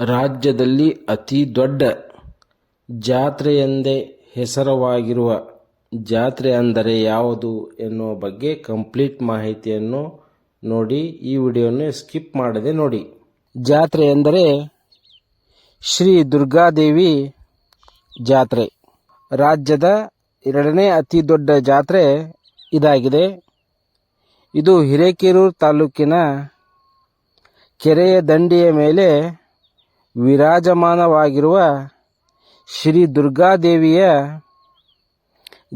ರಾಜ್ಯದಲ್ಲಿ ಅತಿ ದೊಡ್ಡ ಜಾತ್ರೆಯೆಂದೇ ಹೆಸರವಾಗಿರುವ ಜಾತ್ರೆ ಅಂದರೆ ಯಾವುದು ಎನ್ನುವ ಬಗ್ಗೆ ಕಂಪ್ಲೀಟ್ ಮಾಹಿತಿಯನ್ನು ನೋಡಿ ಈ ವಿಡಿಯೋನ ಸ್ಕಿಪ್ ಮಾಡದೆ ನೋಡಿ. ಜಾತ್ರೆ ಎಂದರೆ ಶ್ರೀ ದುರ್ಗಾದೇವಿ ಜಾತ್ರೆ. ರಾಜ್ಯದ ಎರಡನೇ ಅತಿ ದೊಡ್ಡ ಜಾತ್ರೆ ಇದಾಗಿದೆ. ಇದು ಹಿರೇಕೆರೂರು ತಾಲೂಕಿನ ಕೆರೆಯ ದಂಡೆಯ ಮೇಲೆ ವಿರಾಜಮಾನವಾಗಿರುವ ಶ್ರೀ ದುರ್ಗಾದೇವಿಯ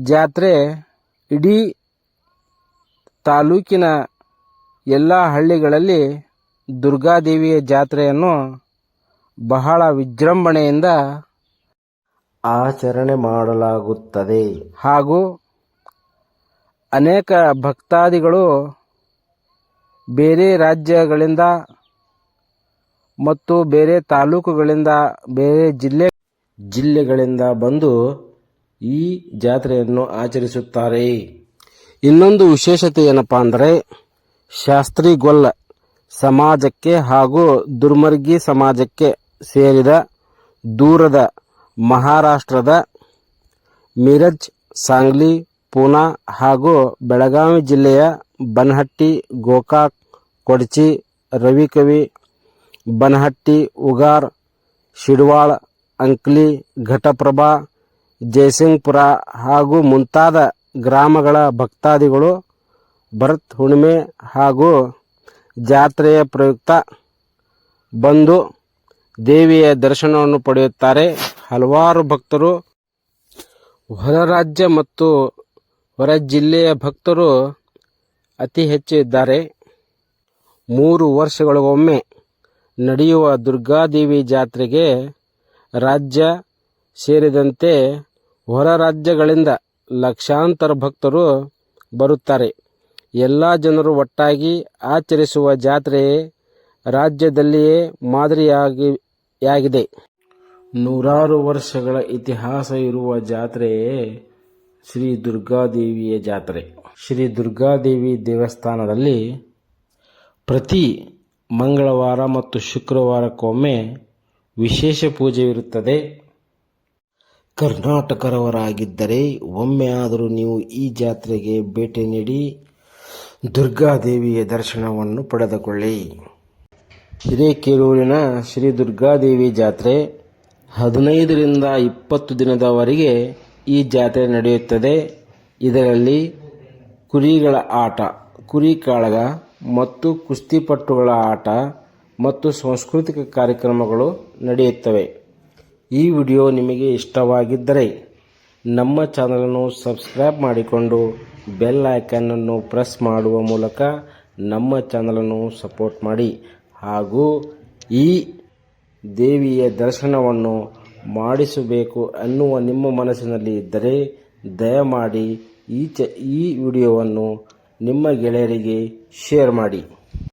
ಜಾತ್ರೆ ಇಡೀ ತಾಲೂಕಿನ ಎಲ್ಲ ಹಳ್ಳಿಗಳಲ್ಲಿ ದುರ್ಗಾದೇವಿಯ ಜಾತ್ರೆಯನ್ನು ಬಹಳ ವಿಜೃಂಭಣೆಯಿಂದ ಆಚರಣೆ ಮಾಡಲಾಗುತ್ತದೆ. ಹಾಗೂ ಅನೇಕ ಭಕ್ತಾದಿಗಳು ಬೇರೆ ರಾಜ್ಯಗಳಿಂದ ಮತ್ತು ಬೇರೆ ತಾಲೂಕುಗಳಿಂದ, ಬೇರೆ ಜಿಲ್ಲೆ ಜಿಲ್ಲೆಗಳಿಂದ ಬಂದು ಈ ಜಾತ್ರೆಯನ್ನು ಆಚರಿಸುತ್ತಾರೆ. ಇನ್ನೊಂದು ವಿಶೇಷತೆ ಏನಪ್ಪ ಅಂದರೆ ಶಾಸ್ತ್ರಿಗೊಲ್ಲ ಸಮಾಜಕ್ಕೆ ಹಾಗೂ ದುರ್ಮರ್ಗಿ ಸಮಾಜಕ್ಕೆ ಸೇರಿದ ದೂರದ ಮಹಾರಾಷ್ಟ್ರದ ಮಿರಜ್, ಸಾಂಗ್ಲಿ, ಪೂನಾ ಹಾಗೂ ಬೆಳಗಾವಿ ಜಿಲ್ಲೆಯ ಬನಹಟ್ಟಿ, ಗೋಕಾಕ್, ಕೊಡಚಿ, ರವಿಕವಿ ಬನಹಟ್ಟಿ, ಉಗಾರ್, ಶಿಡ್ವಾಳ, ಅಂಕ್ಲಿ, ಘಟಪ್ರಭಾ ಜಯಸಿಂಗ್ಪುರ ಹಾಗೂ ಮುಂತಾದ ಗ್ರಾಮಗಳ ಭಕ್ತಾದಿಗಳು ಭರತ್ ಹುಣ್ಣಿಮೆ ಹಾಗೂ ಜಾತ್ರೆಯ ಪ್ರಯುಕ್ತ ಬಂದು ದೇವಿಯ ದರ್ಶನವನ್ನು ಪಡೆಯುತ್ತಾರೆ. ಹಲವಾರು ಭಕ್ತರು, ಹೊರ ರಾಜ್ಯ ಮತ್ತು ಹೊರ ಜಿಲ್ಲೆಯ ಭಕ್ತರು ಅತಿ ಹೆಚ್ಚು ಇದ್ದಾರೆ. ಮೂರು ವರ್ಷಗಳಿಗೊಮ್ಮೆ ನಡೆಯುವ ದುರ್ಗಾದೇವಿ ಜಾತ್ರೆಗೆ ರಾಜ್ಯ ಸೇರಿದಂತೆ ಹೊರ ರಾಜ್ಯಗಳಿಂದ ಲಕ್ಷಾಂತರ ಭಕ್ತರು ಬರುತ್ತಾರೆ. ಎಲ್ಲ ಜನರು ಒಟ್ಟಾಗಿ ಆಚರಿಸುವ ಜಾತ್ರೆ ರಾಜ್ಯದಲ್ಲಿಯೇ ಮಾದರಿಯಾಗಿ ಯಾಗಿದೆ. ನೂರಾರು ವರ್ಷಗಳ ಇತಿಹಾಸ ಇರುವ ಜಾತ್ರೆಯೇ ಶ್ರೀ ದುರ್ಗಾದೇವಿಯ ಜಾತ್ರೆ. ಶ್ರೀ ದುರ್ಗಾದೇವಿ ದೇವಸ್ಥಾನದಲ್ಲಿ ಪ್ರತಿ ಮಂಗಳವಾರ ಮತ್ತು ಶುಕ್ರವಾರಕ್ಕೊಮ್ಮೆ ವಿಶೇಷ ಪೂಜೆ ಇರುತ್ತದೆ ಕರ್ನಾಟಕರವರಾಗಿದ್ದರೆ ಒಮ್ಮೆ ಆದರೂ ನೀವು ಈ ಜಾತ್ರೆಗೆ ಭೇಟಿ ನೀಡಿ ದುರ್ಗಾದೇವಿಯ ದರ್ಶನವನ್ನು ಪಡೆದುಕೊಳ್ಳಿ. ಹಿರೇಕೆರೂರಿನ ಶ್ರೀ ದುರ್ಗಾದೇವಿ ಜಾತ್ರೆ ಹದಿನೈದರಿಂದ ಇಪ್ಪತ್ತು ದಿನದವರೆಗೆ ಈ ಜಾತ್ರೆ ನಡೆಯುತ್ತದೆ. ಇದರಲ್ಲಿ ಕುರಿಗಳ ಆಟ, ಕುರಿ ಕಾಳಗ ಮತ್ತು ಕುಸ್ತಿಪಟ್ಟುಗಳ ಆಟ ಮತ್ತು ಸಾಂಸ್ಕೃತಿಕ ಕಾರ್ಯಕ್ರಮಗಳು ನಡೆಯುತ್ತವೆ. ಈ ವಿಡಿಯೋ ನಿಮಗೆ ಇಷ್ಟವಾಗಿದ್ದರೆ ನಮ್ಮ ಚಾನಲನ್ನು ಸಬ್ಸ್ಕ್ರೈಬ್ ಮಾಡಿಕೊಂಡು ಬೆಲ್ ಐಕನನ್ನು ಪ್ರೆಸ್ ಮಾಡುವ ಮೂಲಕ ನಮ್ಮ ಚಾನಲನ್ನು ಸಪೋರ್ಟ್ ಮಾಡಿ. ಹಾಗೂ ಈ ದೇವಿಯ ದರ್ಶನವನ್ನು ಮಾಡಿಸಬೇಕು ಅನ್ನುವ ನಿಮ್ಮ ಮನಸ್ಸಿನಲ್ಲಿ ಇದ್ದರೆ ದಯಮಾಡಿ ಈ ಚ ಈ ವಿಡಿಯೋವನ್ನು ನಿಮ್ಮ ಗೆಳೆಯರಿಗೆ ಶೇರ್ ಮಾಡಿ.